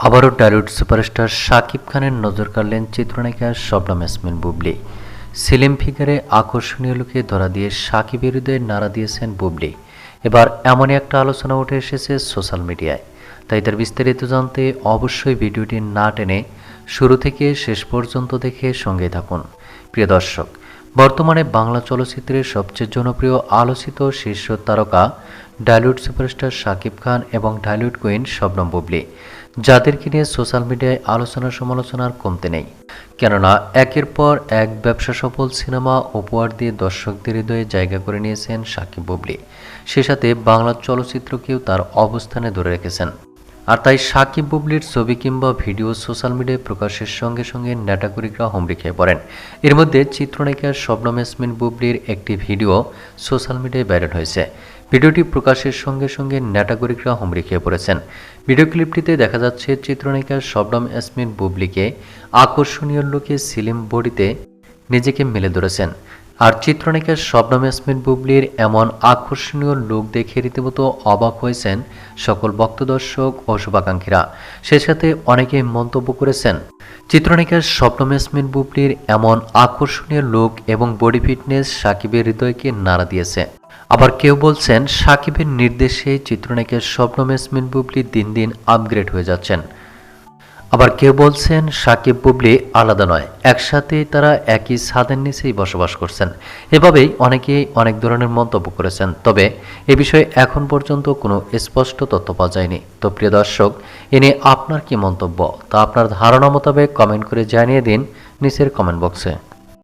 আবারও Tollywood superstar Shakib খানের নজর কাড়লেন চিত্রনায়িকা শবনম ইয়াসমিন বুবলি। সিলিম ফিগারে আকর্ষণীয় লোকে ধরা দিয়ে শাকিবের হৃদয়ে নাড়া দিয়েছেন বুবলি। এবার এমনই একটা আলোচনা উঠে এসেছে সোশ্যাল মিডিয়ায়। তাই তার বিস্তারিত জানতে অবশ্যই ভিডিওটি না টেনে শুরু থেকে শেষ পর্যন্ত দেখে সঙ্গে থাকুন। প্রিয় দর্শক বর্তমানে বাংলা চলচ্চিত্রের সবচেয়ে জনপ্রিয় আলোচিত শীর্ষ তারকা ডালিউড সুপারস্টার শাকিব খান এবং ডালিউড কুইন শবনম বুবলি। যাদেরকে নিয়ে সোশ্যাল মিডিয়ায় আলোচনা সমালোচনার কমতে নেই। কেননা, একের পর এক ব্যবসা সফল সিনেমা উপহার দিয়ে দর্শকদের হৃদয়ে জায়গা করে নিয়েছেন শাকিব বুবলি। সে সাথে বাংলা চলচ্চিত্রকেও তার অবস্থানে ধরে রেখেছেন। আর তাই সাকিব বুবলির ছবি কিংবা ভিডিও সোশ্যাল মিডিয়ায় প্রকাশের সঙ্গে সঙ্গে নেটাগরিকরা হুমড়ি খেয়ে পড়েন। এর মধ্যে চিত্রনায়িকা শবনম ইয়াসমিন বুবলির একটি ভিডিও সোশ্যাল মিডিয়ায় ভাইরাল হয়েছে। ভিডিওটি প্রকাশের সঙ্গে সঙ্গে নেটাগরিকরা হুমড়ি খেয়ে পড়েছেন। ভিডিও ক্লিপটিতে দেখা যাচ্ছে চিত্রনায়িকা শবনম ইয়াসমিন বুবলিকে আকর্ষণীয় লোকে সিলিম বডিতে নিজেকে মেলে ধরেছেন। আর চিত্রনায়িকা শবনম ইয়াসমিন বুবলির এমন আকর্ষণীয় লোক দেখে রীতিমতো অবাক হয়েছেন সকল ভক্তদর্শক ও শুভাকাঙ্ক্ষীরা। সে সাথে অনেকেই মন্তব্য করেছেন চিত্রনায়িকা শবনম ইয়াসমিন বুবলির এমন আকর্ষণীয় লোক এবং বডি ফিটনেস সাকিবের হৃদয়কে নাড়া দিয়েছে। আবার কেউ বলছেন, সাকিবের নির্দেশে চিত্রনায়িকা শবনম ইয়াসমিন বুবলি দিন দিন আপগ্রেড হয়ে যাচ্ছেন। আবার কেউ বলছেন, সাকিব, বুবলি আলাদা নয়। একসাথেই তারা একই ছাদের নিচেই বসবাস করছেন। এভাবেই অনেকেই অনেক ধরনের মন্তব্য করেছেন। তবে এ বিষয়ে এখন পর্যন্ত কোনো স্পষ্ট তথ্য পাওয়া যায়নি। তো প্রিয় দর্শক, এ নিয়ে আপনার কি মন্তব্য? তা আপনার ধারণা মোতাবেক কমেন্ট করে জানিয়ে দিন নিচের কমেন্ট বক্সে।